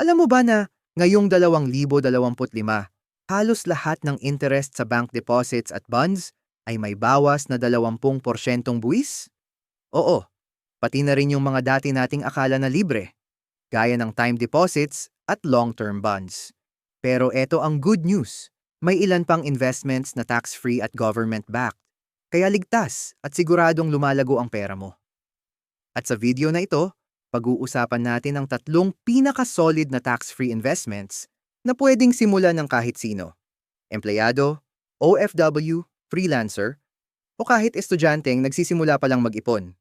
Alam mo ba na ngayong 2025, halos lahat ng interest sa bank deposits at bonds ay may bawas na 20% buwis? Oo, pati na rin yung mga dati nating akala na libre, gaya ng time deposits at long-term bonds. Pero eto ang good news. May ilan pang investments na tax-free at government-backed. Kaya ligtas at siguradong lumalago ang pera mo. At sa video na ito, pag-uusapan natin ang tatlong pinaka-solid na tax-free investments na pwedeng simulan ng kahit sino. Empleyado, OFW, freelancer, o kahit estudyanteng nagsisimula pa lang mag-ipon.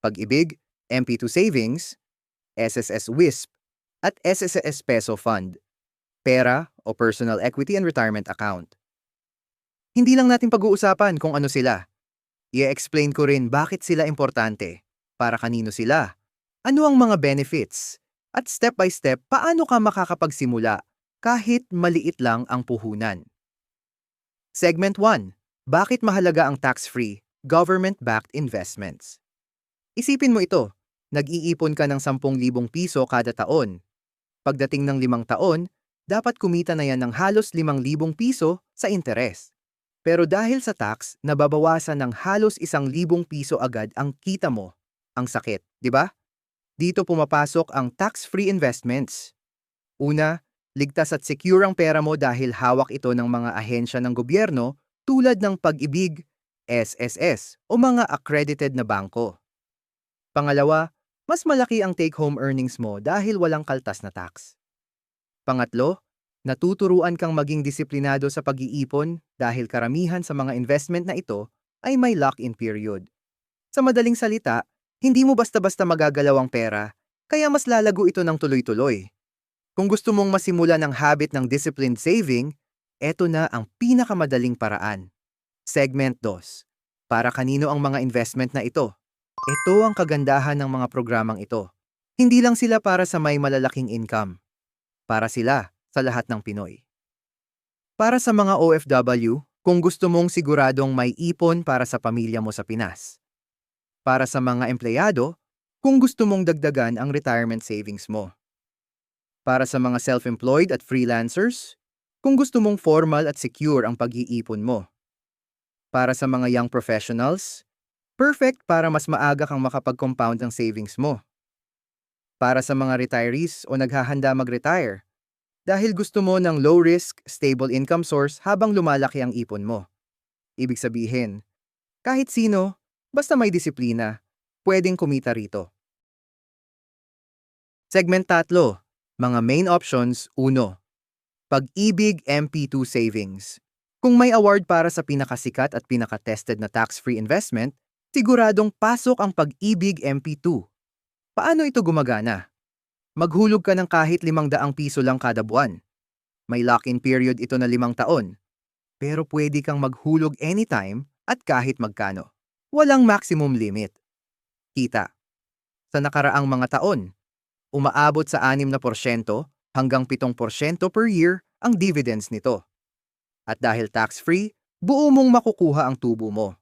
Pag-ibig, MP2 Savings, SSS WISP, at SSS Peso Fund, pera o Personal Equity and Retirement Account. Hindi lang natin pag-uusapan kung ano sila. I-explain ko rin bakit sila importante, para kanino sila, ano ang mga benefits, at step by step paano ka makakapagsimula kahit maliit lang ang puhunan. Segment 1. Bakit mahalaga ang tax-free, government-backed investments? Isipin mo ito, nag-iipon ka ng 10,000 piso kada taon. Pagdating ng limang taon, dapat kumita na yan ng halos 5,000 piso sa interes. Pero dahil sa tax, nababawasan ng halos 1,000 piso agad ang kita mo. Ang sakit, di ba? Dito pumapasok ang tax-free investments. Una, ligtas at secure ang pera mo dahil hawak ito ng mga ahensya ng gobyerno tulad ng Pag-ibig, SSS o mga accredited na bangko. Pangalawa, mas malaki ang take-home earnings mo dahil walang kaltas na tax. Pangatlo, natuturuan kang maging disiplinado sa pag-iipon dahil karamihan sa mga investment na ito ay may lock-in period. Sa madaling salita, hindi mo basta-basta magagalaw ang pera, kaya mas lalago ito ng tuloy-tuloy. Kung gusto mong masimula ng habit ng disciplined saving, eto na ang pinakamadaling paraan. Segment 2. Para kanino ang mga investment na ito? Ito ang kagandahan ng mga programang ito. Hindi lang sila para sa may malalaking income. Para sila sa lahat ng Pinoy. Para sa mga OFW, kung gusto mong siguradong may ipon para sa pamilya mo sa Pinas. Para sa mga empleyado, kung gusto mong dagdagan ang retirement savings mo. Para sa mga self-employed at freelancers, kung gusto mong formal at secure ang pag-iipon mo. Para sa mga young professionals, Perfect para mas maaga kang makapag-compound ng savings mo. Para sa mga retirees o naghahanda mag-retire, dahil gusto mo ng low-risk, stable income source habang lumalaki ang ipon mo. Ibig sabihin, kahit sino, basta may disiplina, pwedeng kumita rito. Segment 3. Mga main options 1. Pag-ibig MP2 Savings. Kung may award para sa pinakasikat at pinaka-tested na tax-free investment, Siguradong pasok ang pag-ibig MP2. Paano ito gumagana? Maghulog ka ng kahit limang daang piso lang kada buwan. May lock-in period ito na limang taon. Pero pwede kang maghulog anytime at kahit magkano. Walang maximum limit. Kita. Sa nakaraang mga taon, umaabot sa 6% hanggang 7% per year ang dividends nito. At dahil tax-free, buo mong makukuha ang tubo mo.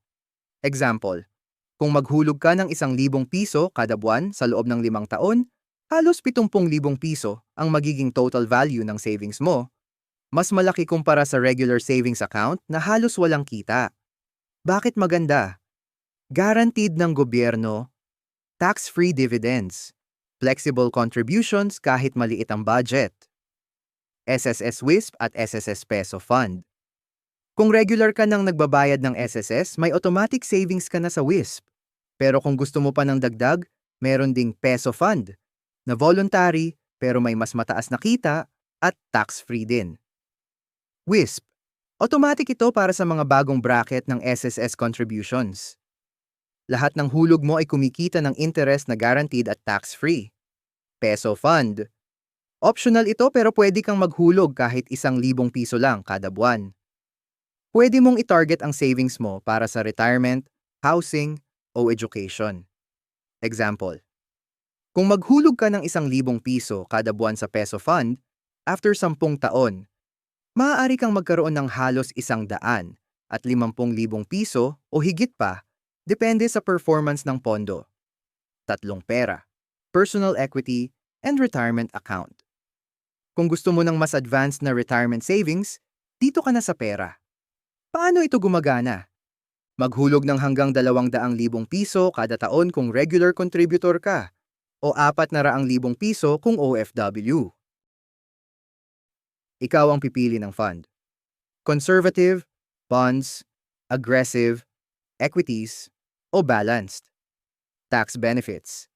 Example, kung maghulog ka ng isang libong piso kada buwan sa loob ng limang taon, halos 70,000 piso ang magiging total value ng savings mo. Mas malaki kumpara sa regular savings account na halos walang kita. Bakit maganda? Guaranteed ng gobyerno, tax-free dividends, flexible contributions kahit maliit ang budget, SSS WISP at SSS Peso Fund. Kung regular ka nang nagbabayad ng SSS, may automatic savings ka na sa WISP. Pero kung gusto mo pa ng dagdag, meron ding peso fund na voluntary pero may mas mataas na kita at tax-free din. WISP. Automatic ito para sa mga bagong bracket ng SSS contributions. Lahat ng hulog mo ay kumikita ng interest na guaranteed at tax-free. Peso Fund. Optional ito pero pwede kang maghulog kahit isang libong piso lang kada buwan. Pwede mong itarget ang savings mo para sa retirement, housing, o education. Example, kung maghulog ka ng isang libong piso kada buwan sa peso fund, after sampung taon, maaari kang magkaroon ng halos isang daan at limampung libong piso o higit pa, depende sa performance ng pondo. Tatlong pera, personal equity, and retirement account. Kung gusto mo ng mas advanced na retirement savings, dito ka na sa pera. Paano ito gumagana? Maghulog ng hanggang 200,000 piso kada taon kung regular contributor ka o 400,000 piso kung OFW. Ikaw ang pipili ng fund. Conservative, bonds, aggressive, equities, o balanced. Tax benefits.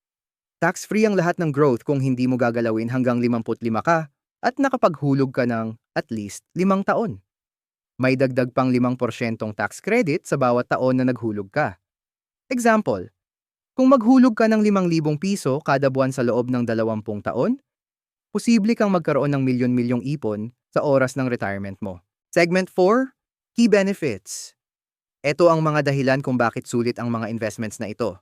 Tax-free ang lahat ng growth kung hindi mo gagalawin hanggang 55 ka at nakapaghulog ka ng at least 5 taon. May dagdag pang 5% tax credit sa bawat taon na naghulog ka. Example, kung maghulog ka ng 5,000 piso kada buwan sa loob ng 20 taon, posible kang magkaroon ng milyon-milyong ipon sa oras ng retirement mo. Segment 4, Key Benefits. Ito ang mga dahilan kung bakit sulit ang mga investments na ito.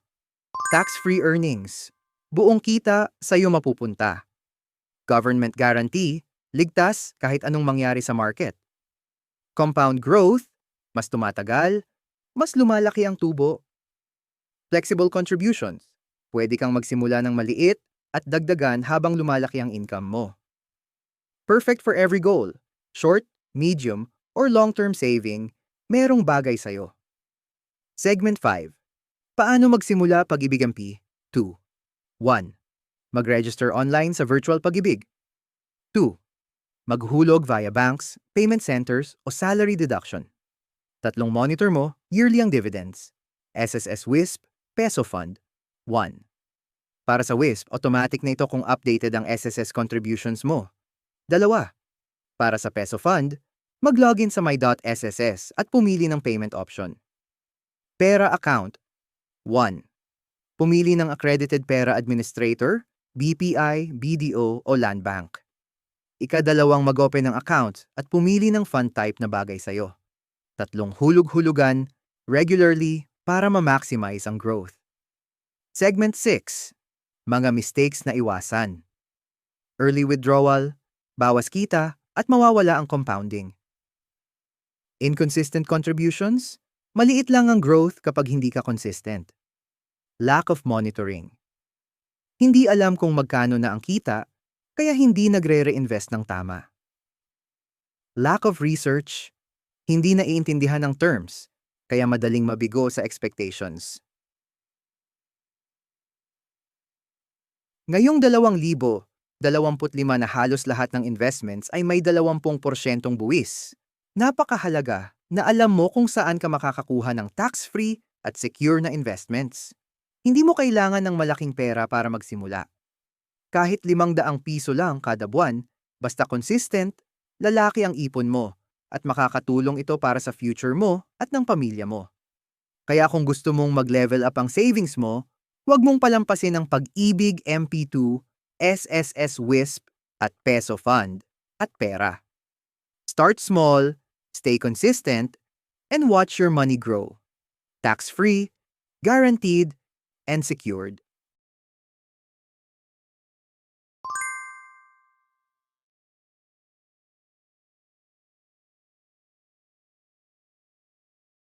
Tax-free earnings. Buong kita sa iyo mapupunta. Government guarantee, ligtas kahit anong mangyari sa market. Compound growth, mas tumatagal, mas lumalaki ang tubo. Flexible contributions, pwede kang magsimula ng maliit at dagdagan habang lumalaki ang income mo. Perfect for every goal, short, medium, or long-term saving, merong bagay sa'yo. Segment 5. Paano magsimula pag-ibig ang P? 2. 1. Mag-register online sa virtual pag-ibig. 2. Maghulog via banks, payment centers, o salary deduction. Tatlong monitor mo, yearly ang dividends. SSS WISP, Peso Fund. 1. Para sa WISP, automatic na ito kung updated ang SSS contributions mo. Dalawa. Para sa Peso Fund, mag-login sa my.sss at pumili ng payment option. Pera Account 1. Pumili ng accredited pera administrator, BPI, BDO o Land Bank. Ikadalawang mag-open ng account at pumili ng fund type na bagay sa'yo. Tatlong hulug-hulugan, regularly, para ma-maximize ang growth. Segment 6. Mga mistakes na iwasan. Early withdrawal, bawas kita, at mawawala ang compounding. Inconsistent contributions, maliit lang ang growth kapag hindi ka consistent. Lack of monitoring. Hindi alam kung magkano na ang kita kaya hindi nagre-reinvest ng tama. Lack of research, hindi naiintindihan ng terms, kaya madaling mabigo sa expectations. Ngayong 2025 na halos lahat ng investments ay may 20% buwis. Napakahalaga na alam mo kung saan ka makakakuha ng tax-free at secure na investments. Hindi mo kailangan ng malaking pera para magsimula kahit limang daang piso lang kada buwan, basta consistent, lalaki ang ipon mo at makakatulong ito para sa future mo at ng pamilya mo. Kaya kung gusto mong mag-level up ang savings mo, huwag mong palampasin ang Pag-ibig MP2, SSS WISP at Peso Fund at pera. Start small, stay consistent, and watch your money grow. Tax-free, guaranteed, and secured.